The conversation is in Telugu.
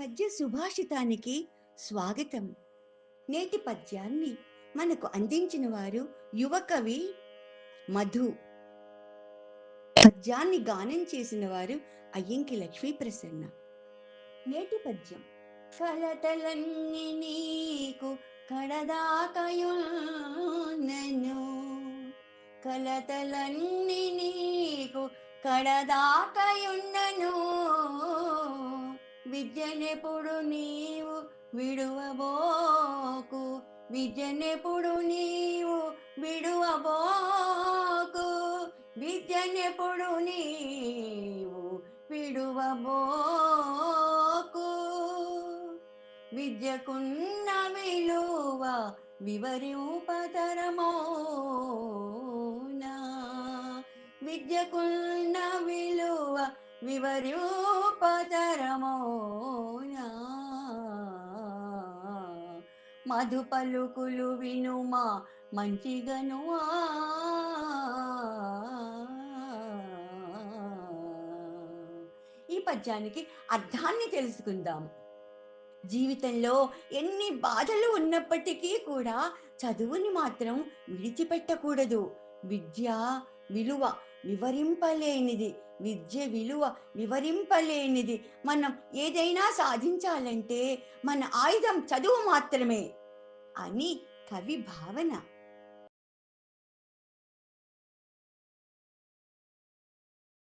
పద్య సుభాషితానికి స్వాగతం. నేటి పద్యాన్ని మనకు అందించిన వారు యువ కవి మధు. పద్యాన్ని గానం చేసిన వారు అయ్యంకి లక్ష్మీ ప్రసన్న నేటి పద్యం. కలతలన్నీ నీకు కడదాకయున్నను. కలతలన్నీ నీకు కడదాకయున్నను. విద్యనెప్పుడు నీవు విడువబోకు? విద్యనెప్పుడు నీవు విడువబోకు? విద్యనెప్పుడు నీవు విడువబోకు? విద్యకున్న విలువ వివరూపతరమోనా? విద్యకున్న విలువ వివరూపతరమోనా మధు పలుకులు వినుమా మంచిగనువా ఈ పద్యానికి అర్థాన్ని తెలుసుకుందాం. జీవితంలో ఎన్ని బాధలు ఉన్నప్పటికీ కూడా చదువుని మాత్రం విడిచిపెట్టకూడదు. విద్య విలువ వివరింపలేనిది. విద్య విలువ వివరింపలేనిది. మనం ఏదైనా సాధించాలంటే మన ఆయుధం చదువు మాత్రమే అని కవి భావన.